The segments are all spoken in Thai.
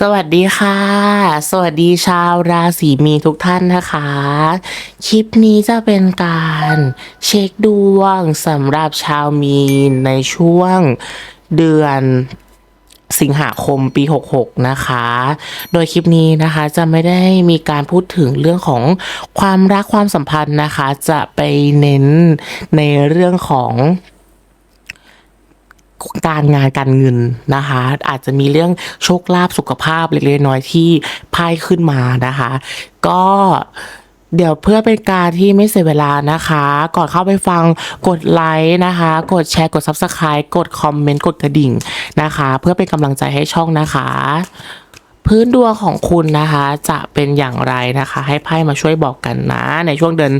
สวัสดีค่ะ สวัสดีชาวราศีมีทุกท่านนะคะ คลิปนี้จะเป็นการเช็คดวงสำหรับชาวมีนในช่วงเดือนสิงหาคมปี 66 นะคะ โดยคลิปนี้นะคะจะไม่ได้มีการพูดถึงเรื่องของความรักความสัมพันธ์นะคะ จะไปเน้นในเรื่องของ การงานการเงินนะคะ อาจจะมีเรื่องโชคลาภสุขภาพเล็กๆน้อยๆที่ไพ่ขึ้นมานะคะ ก็เดี๋ยวเพื่อเป็นการที่ไม่เสียเวลานะคะ ก่อนเข้าไปฟังกดไลค์นะคะ กดแชร์กด Subscribe กดคอมเมนต์กดกระดิ่งนะคะ เพื่อเป็นกำลังใจให้ช่องนะคะ พื้นดวงของคุณนะคะ จะเป็นอย่างไรนะคะ ให้ไพ่มาช่วยบอกกันนะ ในช่วงเดือน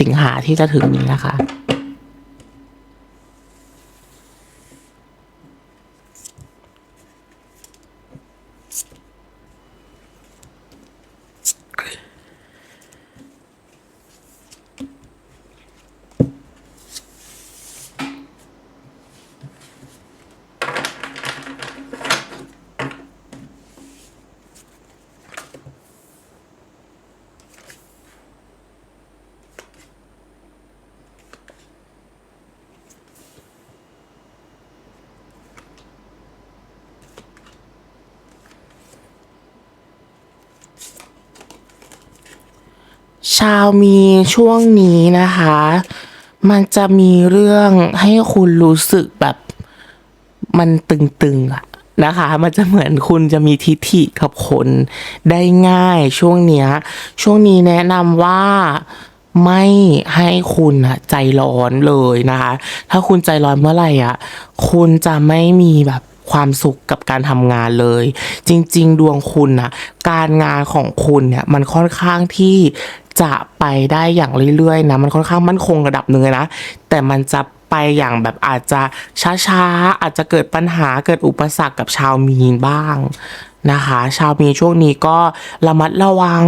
สิงหาที่จะถึงนี้นะคะาวมีช่วงนี้นะคะ มันจะมีเรื่องให้คุณรู้สึกแบบมันตึงๆอะนะคะ มันจะเหมือนคุณจะมีทิฐิกับคนได้ง่ายช่วงเนี้ย ช่วงนี้แนะนำว่าไม่ให้คุณอะใจร้อนเลยนะคะ ถ้าคุณใจร้อนเมื่อไหร่อะคุณจะไม่มีแบบความสุขกับการทำงานเลย จริง ๆ ดวงคุณอะการงานของคุณเนี่ยมันค่อนข้างที่ จะไปได้อย่างเรื่อยๆนะมันค่อนข้างมั่นคงระดับหนึ่งเลยนะ แต่มันจะไปอย่างแบบอาจจะช้าๆ อาจจะเกิดปัญหาเกิดอุปสรรคกับชาวมีนบ้างนะคะ ชาวมีช่วงนี้ก็ระมัดระวัง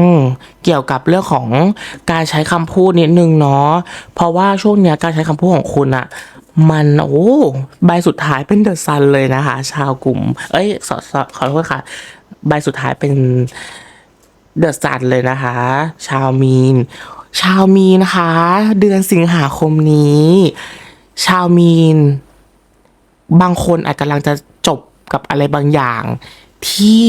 เกี่ยวกับเรื่องของการใช้คำพูดนิดนึงเนาะเพราะว่าช่วงนี้การใช้คำพูดของคุณอะมันโอ้ใบสุดท้ายเป็นเดอะซันเลยนะคะ ชาวกลุ่ม เอ้ยขอโทษค่ะ ใบสุดท้ายเป็น เดอะซันเลยนะคะ ชาวมีน ชาวมีนนะคะ เดือนสิงหาคมนี้ ชาวมีน บางคนอาจกำลังจะจบกับอะไรบางอย่าง ที่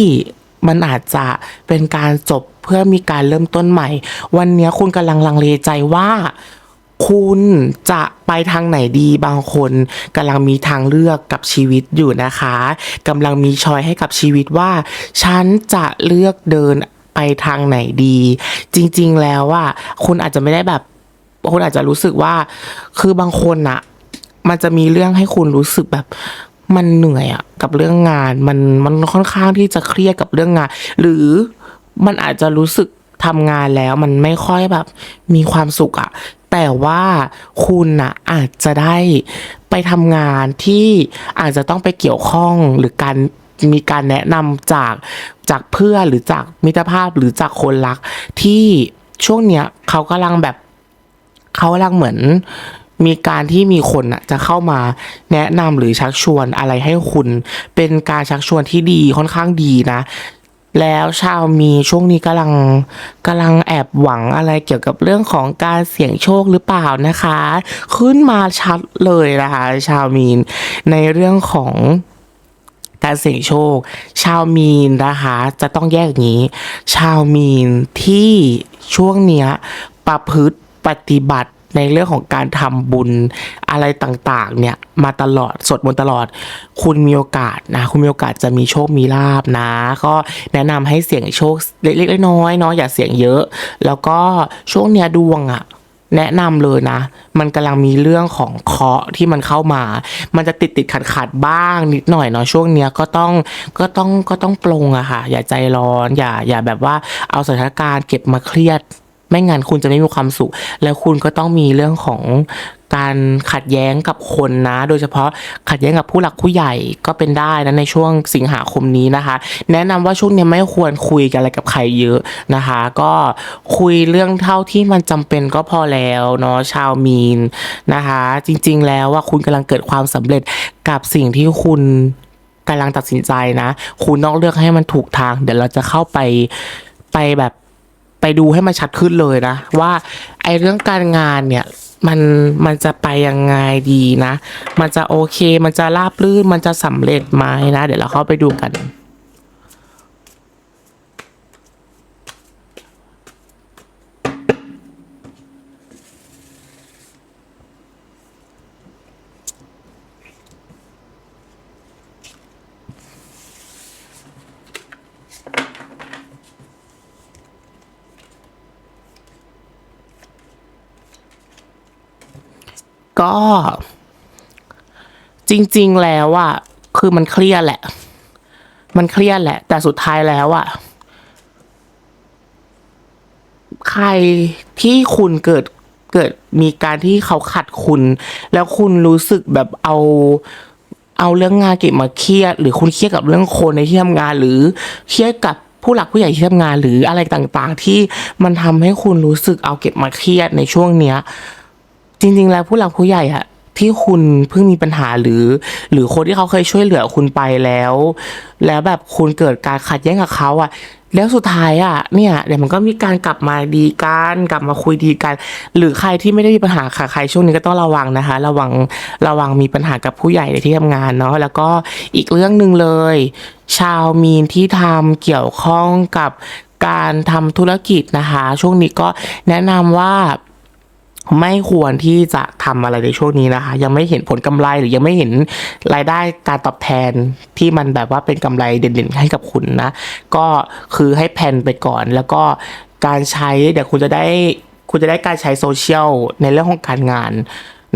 มันอาจจะเป็นการจบเพื่อมีการเริ่มต้นใหม่ วันนี้คุณกำลังลังเลใจว่าคุณจะไปทางไหนดีบางคนกำลังมีทางเลือกกับชีวิตอยู่นะคะกำลังมีชอยให้กับชีวิตว่า ฉันจะเลือกเดิน ไปทางไหนดี จริง ๆ แล้วว่าคุณอาจจะไม่ได้แบบคุณอาจจะรู้สึกว่า คือบางคนอะมันจะมีเรื่องให้คุณรู้สึกแบบมันเหนื่อยอะกับเรื่องงานมันมันค่อนข้างที่จะเครียดกับเรื่องงาน หรือมันอาจจะรู้สึกทำงานแล้วมันไม่ค่อยแบบมีความสุขอะแต่ว่าคุณอะอาจจะได้ไปทำงานที่อาจจะต้องไปเกี่ยวข้องหรือการ มีการแนะนำจากจากเพื่อนหรือจากมิตรภาพหรือจากคนรัก ที่ช่วงเนี้ยเขากำลังแบบเขากำลังเหมือนมีการที่มีคนอะจะเข้ามาแนะนำหรือชักชวนอะไรให้คุณ เป็นการชักชวนที่ดีค่อนข้างดีนะ แล้วชาวมีช่วงนี้กำลังกำลังแอบหวังอะไรเกี่ยวกับเรื่องของการเสี่ยงโชคหรือเปล่านะคะ ขึ้นมาชัดเลยนะคะ ชาวมีนในเรื่องของ การเสี่ยงโชค ชาวมีนนะคะจะต้องแยกอย่างนี้ ชาวมีนที่ช่วงเนี้ยประพฤติปฏิบัติในเรื่องของการทำบุญอะไรต่างๆ เนี่ยมาตลอดสดมนตลอด คุณมีโอกาสนะ คุณมีโอกาสจะมีโชคมีลาบนะ ก็แนะนำให้เสี่ยงโชคเล็กๆน้อยๆเนาะอย่าเสี่ยงเยอะ แล้วก็ช่วงเนี้ยดวงอะ แนะนำเลยนะ มันกำลังมีเรื่องของเคาะที่มันเข้ามา มันจะติดติดขัดขัดบ้างนิดหน่อยเนาะช่วงเนี้ยก็ต้องก็ต้องก็ต้องปรงอะค่ะ อย่าใจร้อนอย่าอย่าแบบว่าเอาสถานการณ์เก็บมาเครียด ไม่งั้นคุณจะไม่มีความสุข แล้วคุณก็ต้องมีเรื่องของ การขัดแย้งกับคนนะ โดยเฉพาะขัดแย้งกับผู้หลักผู้ใหญ่ก็เป็นได้นะในช่วงสิงหาคมนี้นะคะ แนะนำว่าช่วงนี้ไม่ควรคุยกันอะไรกับใครเยอะนะคะ ก็คุยเรื่องเท่าที่มันจำเป็นก็พอแล้วเนาะชาวมีนนะคะ จริง ๆ แล้วว่าคุณกำลังเกิดความสำเร็จกับสิ่งที่คุณกำลังตัดสินใจนะ คุณต้องเลือกให้มันถูกทาง เดี๋ยวเราจะเข้าไปไปแบบไปดูให้มันชัดขึ้นเลยนะ ว่าไอ้เรื่องการงานเนี่ย มันมันจะไปยังไงดีนะ มันจะโอเค มันจะราบรื่น มันจะสำเร็จไหมนะ เดี๋ยวเราเข้าไปดูกัน ก็จริง ๆ แล้วอะคือมันเครียดแหละ มันเครียดแหละ แต่สุดท้ายแล้วอะใครที่คุณเกิดเกิดมีการที่เขาขัดคุณ แล้วคุณรู้สึกแบบเอาเอาเรื่องงานเก็บมาเครียด หรือคุณเครียดกับเรื่องคนในที่ทำงาน หรือเครียดกับผู้หลักผู้ใหญ่ที่ทำงานหรืออะไรต่างๆ ที่มันทำให้คุณรู้สึกเอาเก็บมาเครียดในช่วงเนี้ย ริง ๆ แล้วผู้หลักผู้ใหญ่อะที่คุณเพิ่งมีปัญหาหรือ หรือคนที่เขาเคยช่วยเหลือคุณไปแล้ว แล้วแบบคุณเกิดการขัดแย้งกับเขาอะแล้วสุดท้ายอะเนี่ยเดี๋ยวมันก็มีการกลับมาดีกันกลับมาคุยดีกัน หรือใครที่ไม่ได้มีปัญหาค่ะใครช่วงนี้ก็ต้องระวังนะคะ ระวังระวังมีปัญหากับผู้ใหญ่ในที่ทำงานเนาะแล้วก็อีกเรื่องหนึ่งเลย ชาวมีนที่ทำเกี่ยวข้องกับการทำธุรกิจนะคะ ช่วงนี้ก็แนะนำว่า ไม่ควรที่จะทำอะไรในช่วงนี้นะคะ ยังไม่เห็นผลกำไรหรือยังไม่เห็นรายได้การตอบแทนที่มันแบบว่าเป็นกำไรเด่นๆให้กับคุณนะ ก็คือให้แพลนไปก่อน แล้วก็การใช้เดี๋ยวคุณจะได้คุณจะได้การใช้โซเชียลในเรื่องของการงาน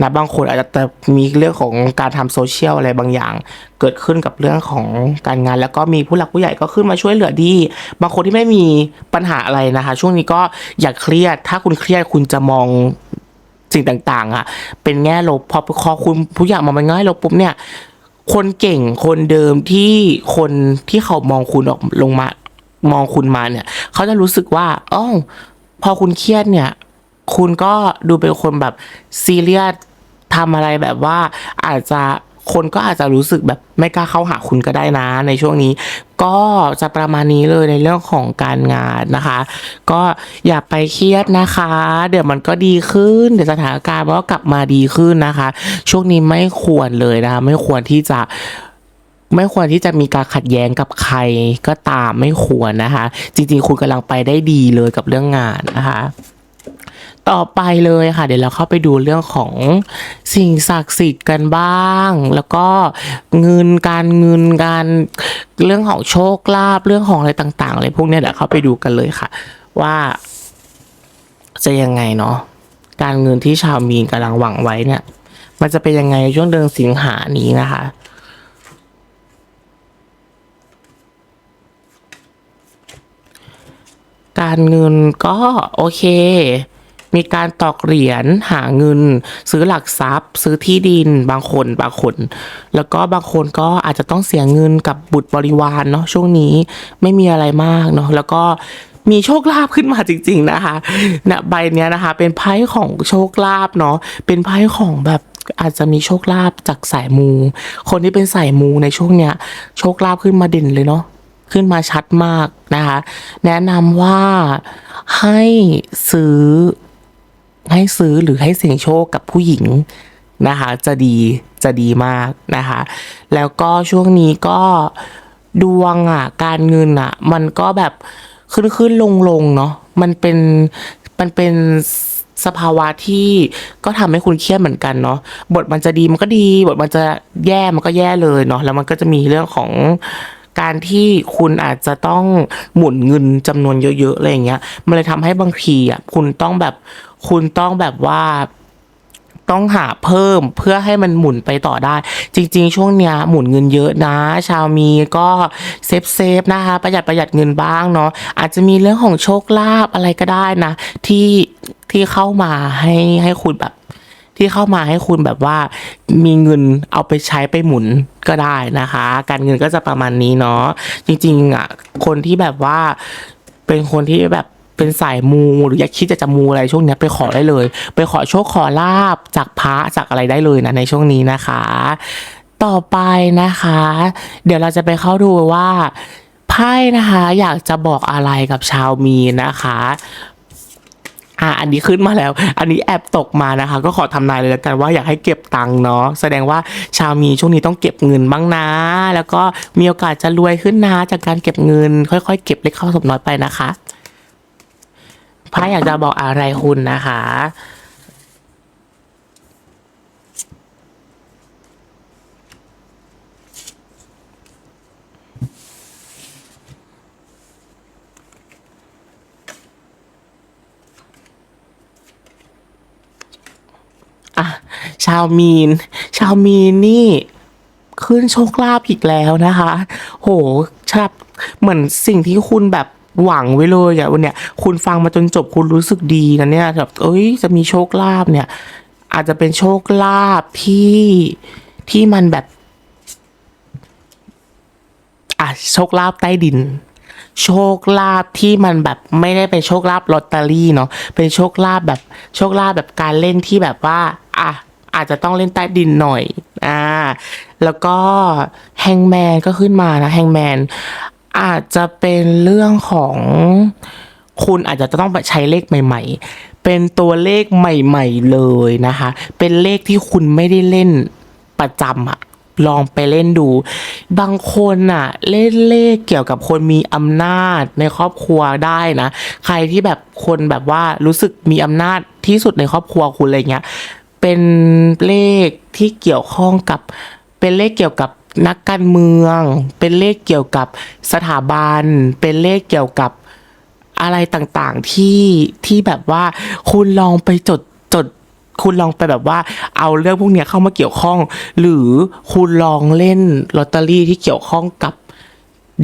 นะบางคนอาจจะมีเรื่องของการทำโซเชียลอะไรบางอย่าง เกิดขึ้นกับเรื่องของการงาน แล้วก็มีผู้หลักผู้ใหญ่ก็ขึ้นมาช่วยเหลือดี บางคนที่ไม่มีปัญหาอะไรนะคะ ช่วงนี้ก็อย่าเครียด ถ้าคุณเครียดคุณจะมอง สิ่งต่างๆอะเป็นแง่ลบพอพอคุณผู้อย่างมองเป็นแง่ลบปุ๊บเนี่ย คนเก่งคนเดิมที่คนที่เขามองคุณออกลงมามองคุณมาเนี่ย เขาจะรู้สึกว่าอ๋อพอคุณเครียดเนี่ย คุณก็ดูเป็นคนแบบซีเรียสทำอะไรแบบว่าอาจจะ คนก็อาจจะรู้สึกแบบไม่กล้าเข้าหาคุณก็ได้นะในช่วงนี้ ก็จะประมาณนี้เลยในเรื่องของการงานนะคะ ก็อย่าไปเครียดนะคะ เดี๋ยวมันก็ดีขึ้น เดี๋ยวสถานการณ์มันก็กลับมาดีขึ้นนะคะ ช่วงนี้ไม่ควรเลยนะคะ ไม่ควรที่จะไม่ควรที่จะมีการขัดแย้งกับใครก็ตามไม่ควรนะคะ จริงๆ คุณกำลังไปได้ดีเลยกับเรื่องงานนะคะ ต่อไปเลยค่ะ เดี๋ยวเราเข้าไปดูเรื่องของสิ่งศักดิ์สิทธิ์กันบ้าง แล้วก็เงินการเงินการเรื่องของโชคลาภเรื่องของอะไรต่างๆอะไรพวกนี้เดี๋ยวเข้าไปดูกันเลยค่ะ ว่า จะยังไงเนาะการเงินที่ชาวมีนกำลังหวังไว้เนี่ย มันจะเป็นยังไงในช่วงเดือนสิงหานี้นะคะการเงินก็โอเค มีการตอกเหรียญหาเงิน ซื้อหลักทรัพย์ ซื้อที่ดินบางคนบางคน แล้วก็บางคนก็อาจจะต้องเสียเงินกับบุตรบริวารเนาะช่วงนี้ไม่มีอะไรมากเนาะแล้วก็มีโชคลาภขึ้นมาจริง ๆ นะคะเนี่ยใบเนี้ยนะคะ เป็นไพ่ของโชคลาภเนาะเป็นไพ่ของแบบอาจจะมีโชคลาภจากสายมู คนที่เป็นสายมูในช่วงเนี้ย โชคลาภขึ้นมาเด่นเลยเนาะขึ้นมาชัดมากนะคะ แนะนำว่าให้ซื้อ ให้ซื้อหรือให้เสี่ยงโชคกับผู้หญิงนะคะจะดีจะดีมากนะคะแล้วก็ช่วงนี้ก็ดวงอะการเงินอะ มันก็แบบขึ้นขึ้นลงลงเนาะมันเป็นมันเป็นสภาวะที่ก็ทำให้คุณเครียดเหมือนกันเนาะบทมันจะดีมันก็ดี บทมันจะแย่มันก็แย่เลยเนาะแล้วมันก็จะมีเรื่องของการที่คุณอาจจะต้องหมุนเงินจำนวนเยอะๆอะไรอย่างเงี้ย มันเลยทำให้บางทีอะคุณต้องแบบ คุณต้องแบบว่าต้องหาเพิ่มเพื่อให้มันหมุนไปต่อได้ จริง ๆ ช่วงเนี้ยหมุนเงินเยอะนะ ชาวมีก็เซฟเซฟนะคะ ประหยัดประหยัดเงินบ้างเนาะอาจจะมีเรื่องของโชคลาภอะไรก็ได้นะ ที่ที่เข้ามาให้ให้คุณแบบ ที่เข้ามาให้คุณแบบว่า มีเงินเอาไปใช้ไปหมุนก็ได้นะคะ การเงินก็จะประมาณนี้เนาะจริง ๆอะคนที่แบบว่าเป็นคนที่แบบ เป็นสายมูหรืออยากคิดจะจะมูอะไรช่วงนี้ไปขอได้เลย ไปขอโชคขอลาบจากพระจากอะไรได้เลยนะในช่วงนี้นะคะ ต่อไปนะคะ เดี๋ยวเราจะไปเข้าดูว่าไพ่นะคะอยากจะบอกอะไรกับชาวมีนะคะอะอันนี้ขึ้นมาแล้ว อันนี้แอบตกมานะคะ ก็ขอทำนายเลยแล้วกันว่าอยากให้เก็บตังค์เนาะ แสดงว่าชาวมีช่วงนี้ต้องเก็บเงินบ้างนะ แล้วก็มีโอกาสจะรวยขึ้นนะจากการเก็บเงิน ค่อยๆ เก็บเล็กเข้าสมน้อยไปนะคะ ไพ่อยากจะบอกอะไรคุณนะคะ อะ ชาวมีน ชาวมีนนี่ขึ้นโชคลาภอีกแล้วนะคะ โหชาบเหมือนสิ่งที่คุณแบบ หวังไว้เลยอะวันเนี้ยคุณฟังมาจนจบคุณรู้สึกดีนะเนี่ยแบบเอ้ยจะมีโชคลาภเนี่ย อาจจะเป็นโชคลาภที่ที่มันแบบอะโชคลาภใต้ดิน โชคลาภที่มันแบบไม่ได้เป็นโชคลาภลอตเตอรี่เนาะเป็นโชคลาภแบบโชคลาภแบบการเล่นที่แบบว่า อะอาจจะต้องเล่นใต้ดินหน่อย อ่า แล้วก็แฮงแมนก็ขึ้นมานะแฮงแมน อาจจะเป็นเรื่องของคุณอาจจะต้องไปใช้เลขใหม่ ๆ เป็นตัวเลขใหม่ ๆ เลยนะคะ เป็นเลขที่คุณไม่ได้เล่นประจำอะลองไปเล่นดู บางคนอะเล่นเลขเกี่ยวกับคนมีอำนาจในครอบครัวได้นะ ใครที่แบบคนแบบว่ารู้สึกมีอำนาจที่สุดในครอบครัวคุณอะไรเงี้ย เป็นเลขที่เกี่ยวข้องกับ เป็นเลขเกี่ยวกับ นักการเมือง เป็นเลขเกี่ยวกับสถาบัน เป็นเลขเกี่ยวกับอะไรต่างๆที่ที่แบบว่าคุณลองไปจดจดคุณลองไปแบบว่าเอาเรื่องพวกนี้เข้ามาเกี่ยวข้อง หรือคุณลองเล่นลอตเตอรี่ที่เกี่ยวข้องกับ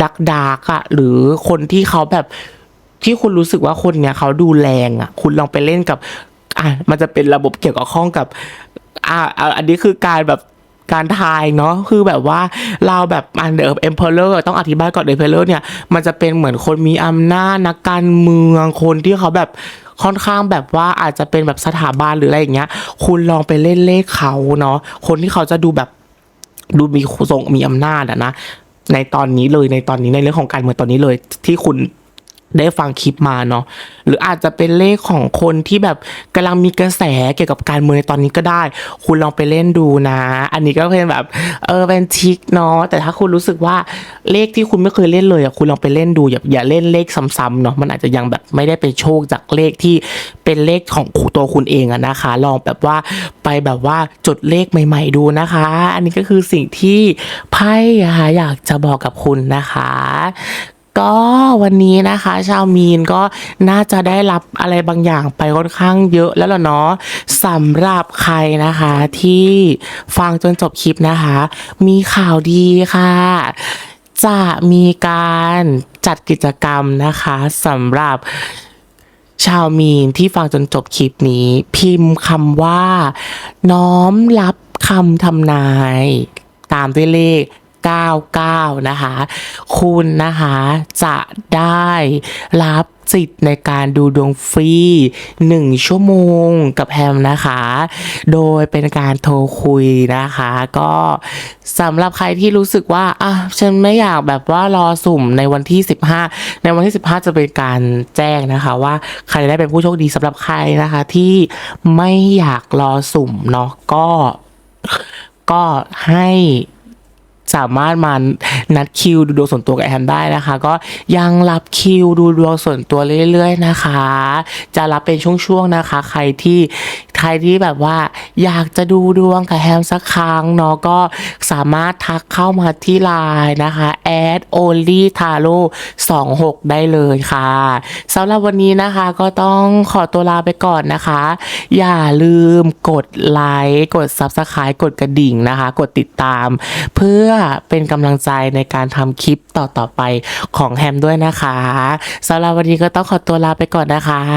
ดักดากอะหรือคนที่เขาแบบที่คุณรู้สึกว่าคนเนี้ยเขาดูแรงอะคุณลองไปเล่นกับอะมันจะเป็นระบบเกี่ยวกับข้องกับอ่าอันนี้คือการแบบ การทายเนาะคือแบบว่าเราแบบอันเดอร์เอ็มเพลเลอร์ต้องอธิบายก่อนเอ็มเพลเลอร์เนี่ย มันจะเป็นเหมือนคนมีอำนาจนักการเมืองคนที่เขาแบบค่อนข้างแบบว่าอาจจะเป็นแบบสถาบันหรืออะไรอย่างเงี้ย คุณลองไปเล่นเลขเขาเนาะคนที่เขาจะดูแบบดูมีทรงมีอำนาจอะนะในตอนนี้เลยในตอนนี้ในเรื่องของการเมืองตอนนี้เลยที่คุณ ได้ฟังคลิปมาเนาะหรืออาจจะเป็นเลขของคนที่แบบกำลังมีกระแสเกี่ยวกับการเมืองในตอนนี้ก็ได้ คุณลองไปเล่นดูนะ อันนี้ก็เป็นแบบเออเป็นทิกเนาะแต่ถ้าคุณรู้สึกว่าเลขที่คุณไม่เคยเล่นเลยอะคุณลองไปเล่นดูอย่าอย่าเล่นเลขซ้ำๆเนาะมันอาจจะยังแบบไม่ได้ไปโชคจากเลขที่เป็นเลขของตัวคุณเองอะนะคะ ลองแบบว่าไปแบบว่าจดเลขใหม่ ๆ ดูนะคะ อันนี้ก็คือสิ่งที่ไพ่ค่ะอยากจะบอกกับคุณนะคะ ก็วันนี้นะคะ ชาวมีนก็น่าจะได้รับอะไรบางอย่างไปค่อนข้างเยอะแล้วล่ะเนาะสำหรับใครนะคะที่ฟังจนจบคลิปนะคะ มีข่าวดีค่ะ จะมีการจัดกิจกรรมนะคะสำหรับชาวมีนที่ฟังจนจบคลิปนี้ พิมพ์คำว่า น้อมรับคำทำนาย ตามด้วยเลข 99 นะคะ คุณนะคะจะได้รับสิทธิ์ในการดูดวงฟรี 1 ชั่วโมงกับแฮมนะคะ โดยเป็นการโทรคุยนะคะ ก็สำหรับใครที่รู้สึกว่าอะฉันไม่อยากแบบว่ารอสุ่มในวันที่ 15 ในวันที่ 15 จะเป็นการแจ้งนะคะ ว่าใครได้เป็นผู้โชคดีสำหรับใครนะคะที่ไม่อยากรอสุ่มเนาะก็ก็ให้ สามารถมานัดคิวดูดวงส่วนตัวกับแอมได้นะคะ ก็ยังรับคิวดูดวงส่วนตัวเรื่อยๆนะคะ จะรับเป็นช่วงๆนะคะ ใครที่ใครที่แบบว่า อยากจะดูดวงกับแฮมสักครั้งเนาะก็สามารถทักเข้ามาที่ไลน์นะคะ add only taro 26 ได้เลยค่ะสำหรับวันนี้นะคะก็ต้องขอตัวลาไปก่อนนะคะ อย่าลืมกดไลค์กด subscribe กดกระดิ่งนะคะ กดติดตาม เพื่อเป็นกำลังใจในการทำคลิปต่อๆไปของแฮมด้วยนะคะสำหรับวันนี้ก็ต้องขอตัวลาไปก่อนนะคะ